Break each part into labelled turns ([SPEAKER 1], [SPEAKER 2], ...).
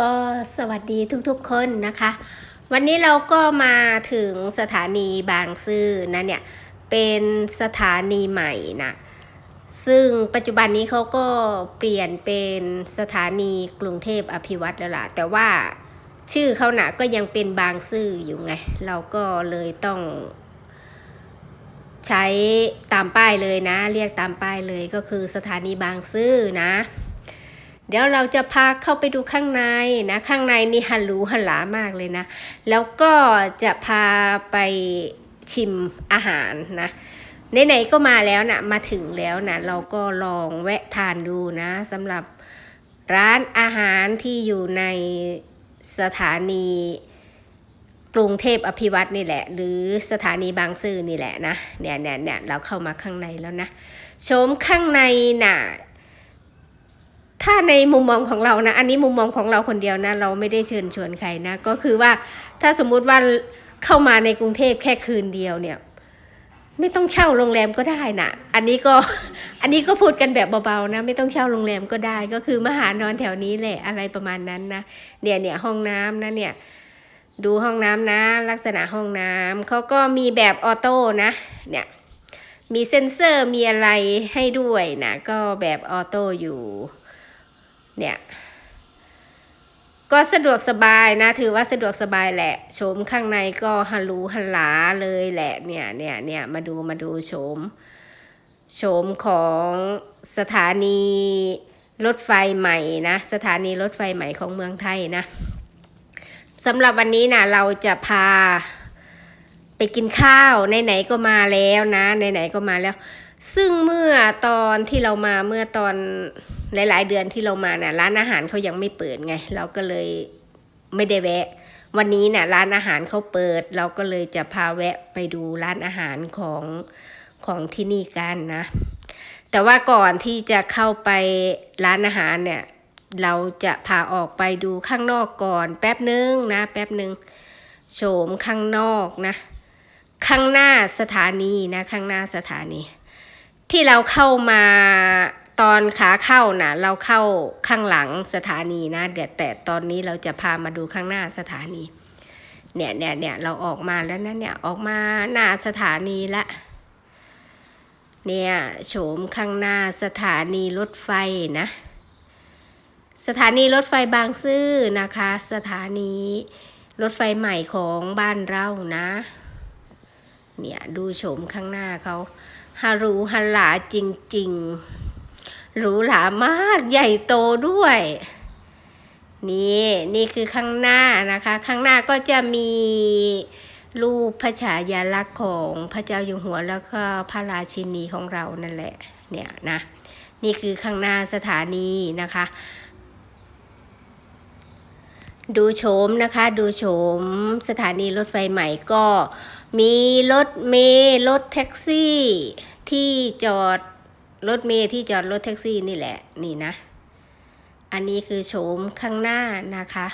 [SPEAKER 1] ก็สวัสดีทุกๆคนนะคะ วันนี้เราก็มาถึงสถานีบางซื่อนะเนี่ย เป็นสถานีใหม่นะ ซึ่งปัจจุบันนี้เขาก็เปลี่ยนเป็นสถานีกรุงเทพอภิวัตแล้วล่ะ แต่ว่าชื่อเขาหนะก็ยังเป็นบางซื่ออยู่ไง เราก็เลยต้อง ใช้ตามป้ายเลยนะ เรียกตามป้ายเลยก็คือสถานีบางซื่อนะ ดี๋ยวเราจะพาเข้าไปดูข้างในนะข้างในนี่ฮัลลูฮัลหลามากเลยนะ แล้วก็จะพาไปชิมอาหารนะไหนๆก็มาแล้วนะมาถึงแล้วนะเราก็ลองแวะทานดูนะสำหรับร้านอาหารที่อยู่ในสถานีกรุงเทพอภิวัตนี่แหละ หรือสถานีบางซื่อนี่แหละนะเนี่ยเนี่ยเนี่ยเราเข้ามาข้างในแล้วนะชมข้างในน่ะ ถ้าในมุมมองของเรานะ อันนี้มุมมองของเราคนเดียวนะ เราไม่ได้เชิญชวนใครนะ ก็คือว่าถ้าสมมุติว่าเข้ามาในกรุงเทพแค่คืนเดียวเนี่ย ไม่ต้องเช่าโรงแรมก็ได้นะอันนี้ก็อันนี้ก็พูดกันแบบเบาๆนะ ไม่ต้องเช่าโรงแรมก็ได้ ก็คือมาหานอนแถวนี้แหละอะไรประมาณนั้นนะเนี่ยเนี่ยห้องน้ำนะเนี่ยดูห้องน้ำนะ ลักษณะห้องน้ำเขาก็มีแบบออโต้นะเนี่ยมีเซ็นเซอร์มีอะไรให้ด้วยนะ ก็แบบออโต้อยู่ เนี่ยก็สะดวกสบายนะ ถือว่าสะดวกสบายแหละโฉมข้างในก็ฮัลลูฮัลลาเลยแหละเนี่ยเนี่ยเนี่ยมาดูมาดูโฉมโฉมของสถานีรถไฟใหม่นะสถานีรถไฟใหม่ของเมืองไทยนะสำหรับวันนี้นะเราจะพาไปกินข้าวไหนๆก็มาแล้วนะไหนๆก็มาแล้ว ซึ่งเมื่อตอนที่เรามาเมื่อตอน หลาย ๆ เดือนที่เรามานะ่ะร้านอาหารเขายังไม่เปิดไง เราก็เลยไม่ได้แวะ วันนี้นะ่ะร้านอาหารเขาเปิด เราก็เลยจะพาแวะไปดูร้านอาหารของของที่นี่กันนะ แต่ว่าก่อนที่จะเข้าไปร้านอาหารเนี่ยเราจะพาออกไปดูข้างนอกก่อนแป๊บนึงนะ แป๊บนึงโฉมข้างนอกนะ ข้างหน้าสถานีนะ ข้างหน้าสถานี ที่เราเข้ามา ตอนขาเข้านะเราเข้าข้างหลังสถานีนะเดี๋ยวแต่ตอนนี้เราจะพามาดูข้างหน้าสถานี เนี่ยเนี่ยเนี่ยเราออกมาแล้วนะเนี่ยออกมาหน้าสถานีละเนี่ยโฉมข้างหน้าสถานีรถไฟนะ สถานีรถไฟบางซื่อนะคะ สถานีรถไฟใหม่ของบ้านเรานะ เนี่ยดูโฉมข้างหน้าเขาฮารูฮัลหลาจริง ๆ หรูหรามากใหญ่โตด้วย นี่นี่คือข้างหน้านะคะ ข้างหน้าก็จะมีรูปพระฉายาลักษณ์ของพระเจ้าอยู่หัวแล้วก็พระราชินีของเรานั่นแหละเนี่ยนะนี่คือข้างหน้าสถานีนะคะ ดูโฉมนะคะดูโฉมสถานีรถไฟใหม่ก็มีรถเมล์รถแท็กซี่ที่จอด รถเมล์ที่จอดรถแท็กซี่นี่แหละนี่นะ อันนี้คือโฉมข้างหน้านะคะ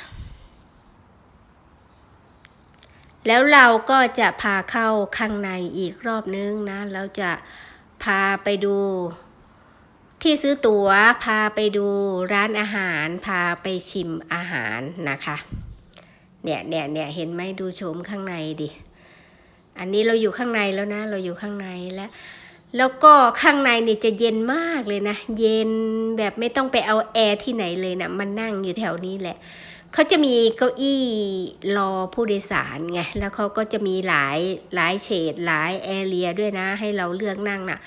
[SPEAKER 1] แล้วเราก็จะพาเข้าข้างในอีกรอบนึงนะ เราจะพาไปดูที่ซื้อตัว๋วพาไปดูร้านอาหาร พาไปชิมอาหารนะคะ เนี่ยเนี่ยเนี่ยเห็นไหมดูโฉมข้างในดิ อันนี้เราอยู่ข้างในแล้วนะ เราอยู่ข้างในแล้ว แล้วก็ข้างในเนี่ยจะเย็นมากเลยนะ เย็นแบบไม่ต้องไปเอาแอร์ที่ไหนเลยนะมันนั่งอยู่แถวนี้แหละเขาจะมีเก้าอี้รอผู้โดยสารไง แล้วเขาก็จะมีหลายหลายเฉดหลายแอเรียด้วยนะ ให้เราเลือกนั่งนะ่ะ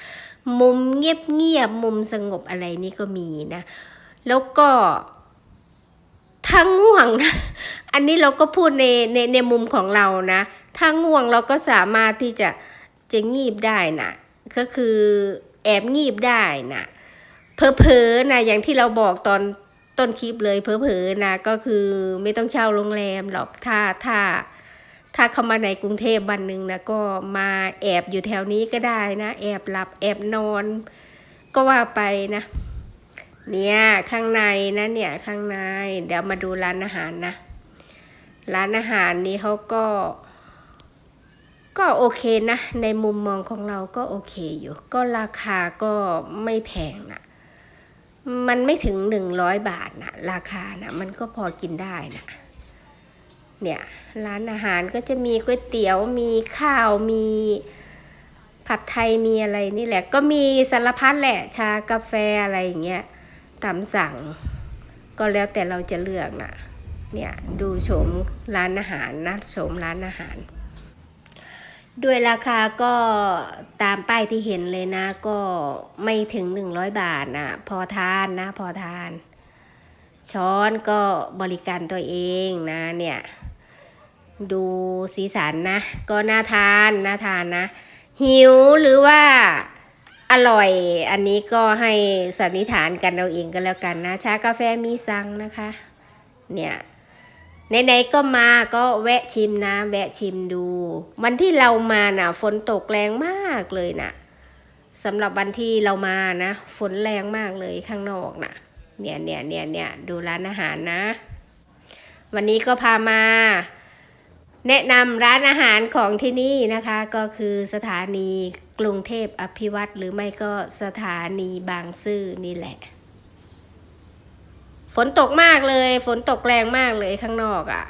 [SPEAKER 1] มุมเงียบเงียบมุมสงบอะไรนี่ก็มีนะ แล้วก็ถ้าง่วงนะ อันนี้เราก็พูดในในในมุมของเรานะ ถ้าง่วงเราก็สามารถที่จะจะงีบได้นะ ก็คือแอบงีบได้นะเพอๆนะอย่างที่เราบอกตอนต้นคลิปเลยเพอๆนะก็คือไม่ต้องเช่าโรงแรมหรอกถ้าถ้าถ้าเข้ามาในกรุงเทพวันหนึ่งนะก็มาแอบอยู่แถวนี้ก็ได้นะ แอบหลับแอบนอน ก็ว่าไปนะ เนี่ยข้างในนะเนี่ยข้างใน เดี๋ยวมาดูร้านอาหารนะ ร้านอาหารนี้เขาก็ ก็โอเคนะ ในมุมมองของเราก็โอเคอยู่ ก็ราคาก็ไม่แพงนะมันไม่ถึงหนึ่งร้อยบาทนะราคานะมันก็พอกินได้นะเนี่ยร้านอาหารก็จะมีก๋วยเตี๋ยวมีข้าวมีผัดไทยมีอะไรนี่แหละ ก็มีสารพัดแหละชากาแฟอะไรอย่างเงี้ยตามสั่ง ก็แล้วแต่เราจะเลือกนะเนี่ยดูโฉมร้านอาหารนะโฉมร้านอาหาร ด้วยราคาก็ตามป้ายที่เห็นเลยนะ ก็ไม่ถึง 100 บาทนะพอทานนะ พอทาน ช้อนก็บริการตัวเองนะเนี่ย ดูสีสันนะ ก็น่าทานน่าทานนะ หิวหรือว่าอร่อย อันนี้ก็ให้สันนิษฐานกันเราเองก็แล้วกันนะ ชากาแฟมีสังนะคะ เนี่ย ไหนๆก็มาก็แวะชิมนะแวะชิมดู วันที่เรามาน่ะ ฝนตกแรงมากเลยนะสำหรับวันที่เรามานะ ฝนแรงมากเลยข้างนอกนะเนี่ยเนี่ยเนี่ยเนี่ยดูร้านอาหารนะ วันนี้ก็พามา แนะนำร้านอาหารของที่นี่นะคะ ก็คือสถานีกรุงเทพอภิวัตรหรือไม่ก็สถานีบางซื่อนี่แหละ ฝนตกมากเลย ฝนตกแรงมากเลยข้างนอกอะ่ะ